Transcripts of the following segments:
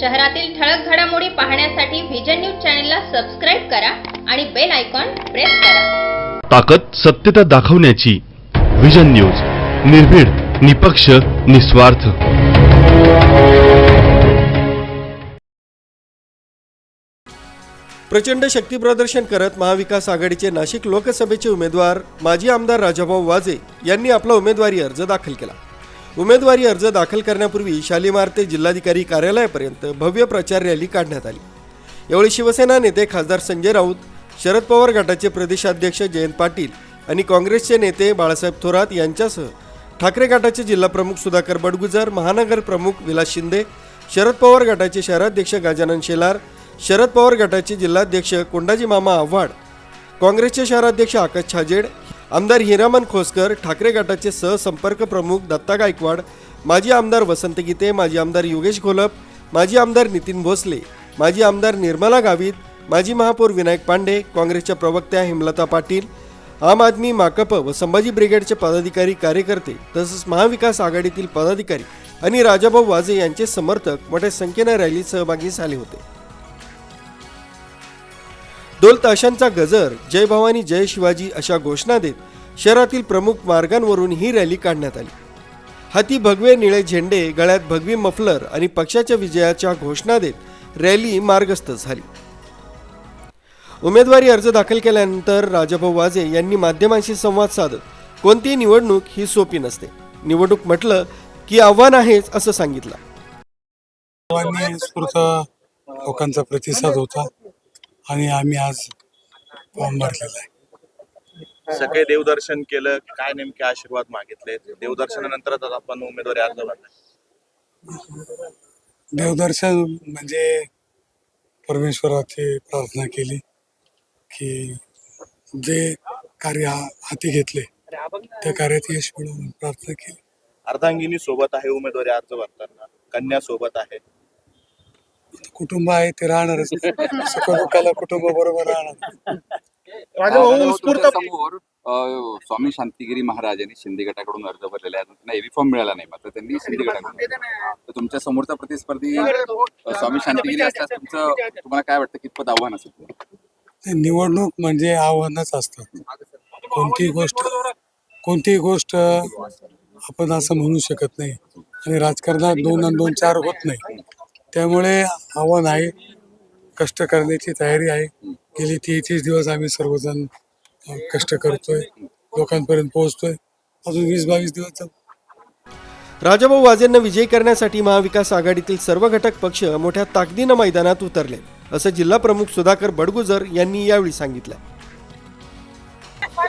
शहरातील ठळक घडामोडी पाहण्यासाठी व्हिजन न्यूज चॅनलला सबस्क्राईब करा आणि बेल आयकॉन प्रेस करा. ताकद सत्यता दाखवण्याची विजन न्यूज निर्भीड निपक्ष निस्वार्थ. प्रचंड शक्ती प्रदर्शन करत महाविकास आघाडीचे नाशिक लोकसभेचे उमेदवार माजी आमदार राजाभाऊ वाजे यांनी आपला उमेदवारी अर्ज दाखल केला. उमेदवारी अर्ज दाखल करण्यापूर्वी शालिमार ते जिल्हाधिकारी कार्यालयापर्यंत भव्य प्रचार रॅली काढण्यात आली. यावेळी शिवसेना नेते खासदार संजय राऊत शरद पवार गटाचे प्रदेशाध्यक्ष जयंत पाटील आणि काँग्रेसचे नेते बाळासाहेब थोरात यांच्यासह ठाकरे गटाचे जिल्हाप्रमुख सुधाकर बडगुजर महानगर प्रमुख विलास शिंदे शरद पवार गटाचे शहराध्यक्ष गजानन शेलार शरद पवार गटाचे जिल्हाध्यक्ष कोंडाजी मामा आव्हाड काँग्रेसचे शहराध्यक्ष आकाश छाजेड आमदार हिरामन खोसकर ठाकरे गटाचे सहसंपर्क प्रमुख दत्ता गायकवाड माजी आमदार वसंत गीते माजी आमदार योगेश घोलप माजी आमदार नितीन भोसले माजी आमदार निर्मला गावित माजी महापौर विनायक पांडे काँग्रेसच्या प्रवक्त्या हेमलता पाटील आम आदमी माकप व संभाजी ब्रिगेडचे पदाधिकारी कार्यकर्ते तसंच महाविकास आघाडीतील पदाधिकारी आणि राजाभाऊ वाजे यांचे समर्थक मोठ्या संख्येनं रॅलीत सहभागी झाले होते. दोल ताशांचा गजर जय भवानी जय शिवाजी अशा घोषणा देत शहरातील प्रमुख मार्गांवरून ही रॅली काढण्यात आली. हाती भगवे निळे झेंडे गळ्यात भगवी मफलर आणि पक्षाच्या विजयाच्या घोषणा देत रॅली मार्गस्थ झाली. उमेदवारी अर्ज दाखल केल्यानंतर राजाभाऊ वाजे यांनी माध्यमांशी संवाद साधत कोणतीही निवडणूक ही सोपी नसते. निवडणूक म्हटलं की आव्हान आहेच असं सांगितलं. लोकांचा प्रतिसाद होता. आणि आम्ही आज फॉर्म भरलेला आहे. सगळे देवदर्शन केलं काय नेमके आशीर्वाद मागितले? देवदर्शनानंतरच आपण उमेदवारी अर्ज भरला देवदर्शन म्हणजे परमेश्वराची प्रार्थना केली की जे कार्य हाती घेतले त्या कार्यात यश मिळवून म्हणून प्रार्थना केली. अर्धांगिनी सोबत आहे उमेदवारी अर्ज भरताना कन्या सोबत आहे. कुटुंब आहे ते राहणारच सुख दुःखाला कुटुंब बरोबर राहणार राजाभाऊ उत्स्फूर्त समोर अ, स्वामी शांतिगिरी महाराज यांनी शिंदे गटाकडून अर्ज भरलेला आहे. त्यांना एबी फॉर्म मिळाला नाही मात्र त्यांनी शिंदे गटाकडून. तर तुमच्या समोरचा प्रतिस्पर्धी अ, स्वामी शांतिगिरी असल्यास तुमचं तुम्हाला काय वाटतं कितपत आव्हान असेल? ते निवडणूक म्हणजे आव्हानच असतं. कोणतीही गोष्ट कोणतीही गोष्ट आपण असं म्हणू शकत नाही. आणि राजकारणात दोन आणि दोन चार होत नाही. त्यामुळे आव्हान आहे कष्ट करण्याची तयारी आहे. गेली तेहतीस दिवस आम्ही सर्वजण कष्ट करतोय. लोकांपर्यंत पोहोचतोय. अजून वीस बावीस दिवस जाऊ. राजाभाऊ वाजेंना विजयी करण्यासाठी महाविकास आघाडीतील सर्व घटक पक्ष मोठ्या ताकदीनं मैदानात उतरले असं जिल्हा प्रमुख सुधाकर बडगुजर यांनी यावेळी सांगितलं.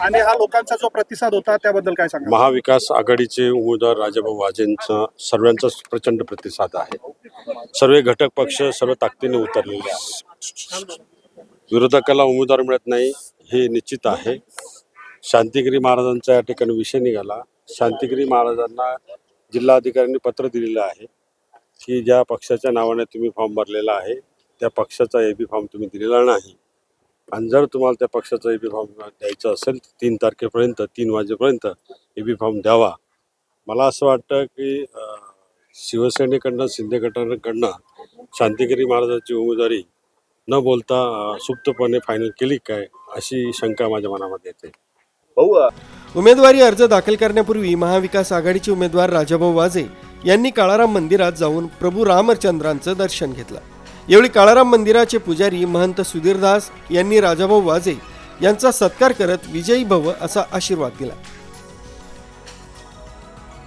आणि हा लोकांचा जो प्रतिसाद होता त्याबद्दल काय सांगा महाविकास आघाडीचे उमेदवार राजाभाऊ वाजेंचा सर्वांचाच प्रचंड प्रतिसाद आहे. सर्व घटक पक्ष सर्व ताकदीने उतरलेले आहेत. विरोधकाला उमेदवार मिळत नाही हे निश्चित आहे. शांतिगिरी महाराजांचा या ठिकाणी विषय निघाला. शांतिगिरी महाराजांना जिल्हाधिकाऱ्यांनी पत्र दिलेलं आहे की ज्या पक्षाच्या नावाने तुम्ही फॉर्म भरलेला आहे त्या पक्षाचा ए बी फॉर्म तुम्ही दिलेला नाही. आणि जर तुम्हाला त्या पक्षाचा ए बी फॉर्म द्यायचा असेल तर तीन तारखेपर्यंत तीन वाजेपर्यंत ए बी फॉर्म द्यावा. मला असं वाटतं की शिवसेनेकडनं शिंदे गटाकडनं शांतिगिरी महाराजांची उमेदवारी न बोलता सुप्तपणे फायनल केली काय अशी शंका माझ्या मनामध्ये येते. उमेदवारी अर्ज दाखल करण्यापूर्वी महाविकास आघाडीचे उमेदवार राजाभाऊ वाजे यांनी काळाराम मंदिरात जाऊन प्रभू रामचंद्रांचं दर्शन घेतलं. यावेळी काळाराम मंदिराचे पुजारी महंत सुधीरदास यांनी राजाभाऊ वाजे यांचा सत्कार करत विजयी भव असा आशीर्वाद दिला.